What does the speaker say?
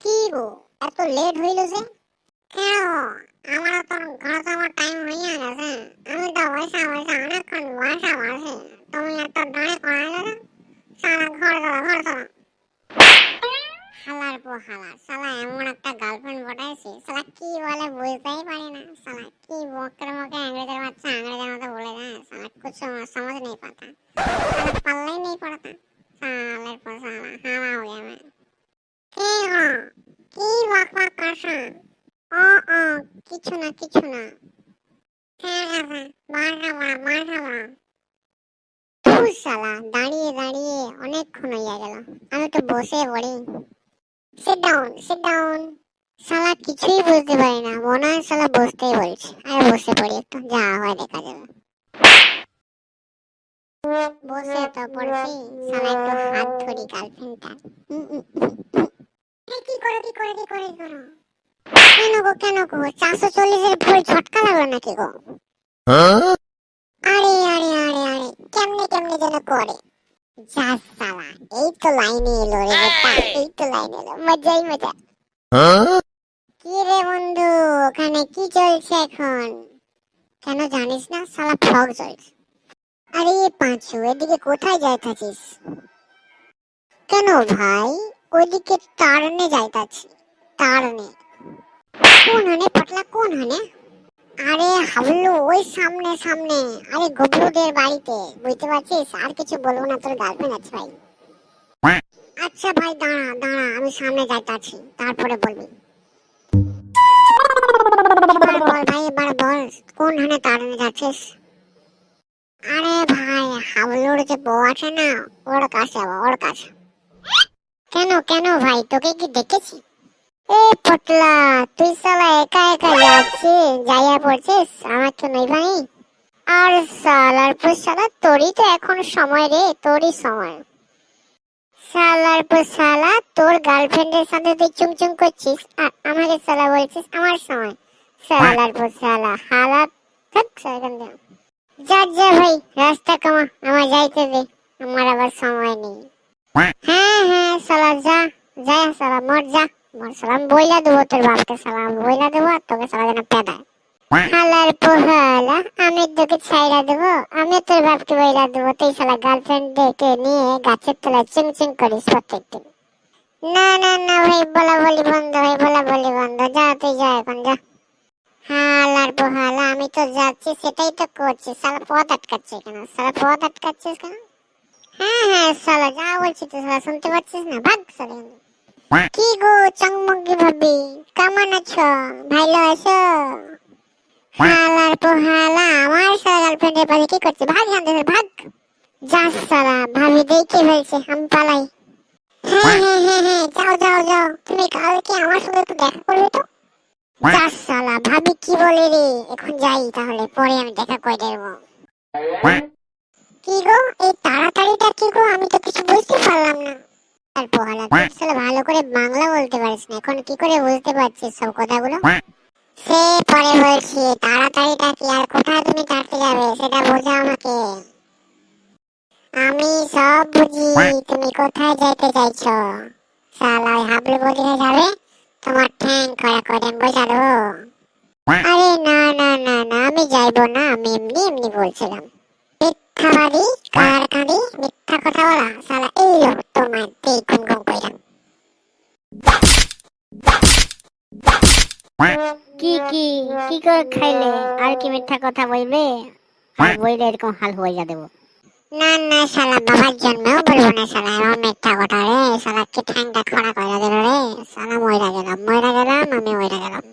কি গো? এত লেট হইল যে। কেন? আমার তো ঘর যাওয়ার টাইম হইয়া গেছে। আমি তো বসা বসা অনেকক্ষণ বসা বসে। তুমি এত দাঁড়ে করাইলে না? সারা ঘর চলা ঘর চলা। হালার পো হালা সালা এমন একটা গার্লফ্রেন্ড বটাইছি। সালা কি ও কিছু না কিছু না। ঠিক আছে মারটা বড়া ধুর শালা, দাঁড়িয়ে দাঁড়িয়ে অনেকক্ষণ হইয়া গেল। আমি তো বসে পড়ি। সিট ডাউন সিট ডাউন শালা, কিছুই বুঝতে পারি না। মনে হয় শালা বসতেই বলছে। আরে বসে পড়ি একটু, যা হয় দেখা যাবে। বসে তো পড়ছি। শালা, একটু হাত ধরি গার্লফ্রেন্ডটা কি করো কি করো কি করো কি করো? কেন গো কেন গো? চারশো চল্লিশের ভুল ঝটকা লাগল নাকি গো? আরে আরে আরে আরে কেমনে কেমনে যেন করে? যা সালা এই তো লাইনে এলো রে বেটা এই! তো লাইনে এলো মজাই মজা। কি রে বন্ধু ওখানে কি চলছে এখন? কেন জানিস না সালা ফগ চলছে। আরে পাঁচু এদিকে কোথায় যাইতাছিস? কেন ভাই? ওইদিকে তারনে যাইতাছি তারনে কোন পটলা কোন আরে হাবলু, ওই সামনে সামনে। আরে গবলুদের বাড়িতে। বুঝতে পারছিস? আর কিছু বলব না, তোর গার্লফ্রেন্ড আছে ভাই। আচ্ছা ভাই, দাঁড়া দাঁড়া, আমি সামনে তারপরে বলবি। বল ভাই, এবার বল, কোন যাচ্ছিস? আরে ভাই, হাবলুর যে বউ আছে না, ওর কাছে ওর কাছে। কেন কেন ভাই, তোকে কি দেখেছি? এ পটলা তুই সালা একা একা যাচ্ছিস? যাইয়া পড়ছিস? আমার তো নেই ভাই। আর সালার পর সালা তোরই তো এখন সময় রে তোরই সময়। সালার পর সালা তোর গার্লফ্রেন্ডের সাথে তুই চুমচুম করছিস? আর আমাকে সালা বলছিস আমার সময়। সালার পর সালা হালাত থাক সেখান থেকে। যা যা ভাই রাস্তা কমা আমার যাইতে দে আমার আবার সময় নেই। হ্যাঁ হ্যাঁ সালা যা যা সালা মর যা। সালাম বইলা দেবো, তোর বাপকে সালাম বইলা দেবো, আর তোকে সালা যেন পেদায়। হালার পোহালা, আমি তোকে ছাইরা দেবো, আমি তোর বাপকে বইলা দেবো, তুই সালা গার্লফ্রেন্ড ডেকে নিয়ে গাছের তলায় চিং চিং করিস প্রত্যেকদিন। না না না ভাই, বলা বলি বন্ধ, ভাই, বলা বলি বন্ধ। যা, তুই যা এখন, যা। হালার পোহালা, আমি তো যাচ্ছি, সেটাই তো করছি। সালা পথ আটকাচ্ছে কেন? সালা পথ আটকাচ্ছিস কেন? হ্যাঁ হ্যাঁ সালা যা বলছি তো সালা শুনতে পাচ্ছিস না? ভাগ সালা কি গো চংমুখী ভাবি? কেমন আছো? ভালো আছো? হালার পোহালা আমার সারা গার্লফ্রেন্ডের পাশে কি করছে? ভাগ এখান থেকে ভাগ। যা সালা ভাবি দেখে ফেলছে আমি পালাই। হ্যাঁ হ্যাঁ হ্যাঁ হ্যাঁ যাও যাও যাও। তুমি কালকে আমার সাথে একটু দেখা করবে তো? যা সালা ভাবি কি বলে রে? এখন যাই তাহলে পরে আমি দেখা করে দেবো। কি গো এই তাড়াতাড়িটা কি গো? আমি তো কিছু বুঝতে পারলাম না। আর ভালো করে বাংলা বলতে পারিস না। এখন কি করে বুঝতে পারছিস সব কথাগুলো? সে পরে বলছি আর কোথায় তুমি তাড়তে যাবে, সেটা বোঝা আমাকে। আমি সব বুঝি, তুমি কোথায় যেতে চাইছো? শালা হাবলু যাবে, তোমার ঠ্যাং করে দেবো আরে না না না না, আমি যাইবো না, আমি এমনি এমনি বলছিলাম। মিথ্যাবাদী কার কাঁদি মিথ্যা কথা বলা শালা এই লোক তোমার তেই ঘুম ঘুম কইরাম কি কি কি করে খাইলে আর কি মিথ্যা কথা বলবে? আর বইলে এরকম হাল হয়ে যা দেবো না না শালা বাবার জন্মেও বলব না শালা এমন মিথ্যা কথা রে শালা কি ঠ্যাংটা খড়া কইরা দিল রে শালা মইরা গেলাম মইরা গেলাম আমি মইরা গেলাম।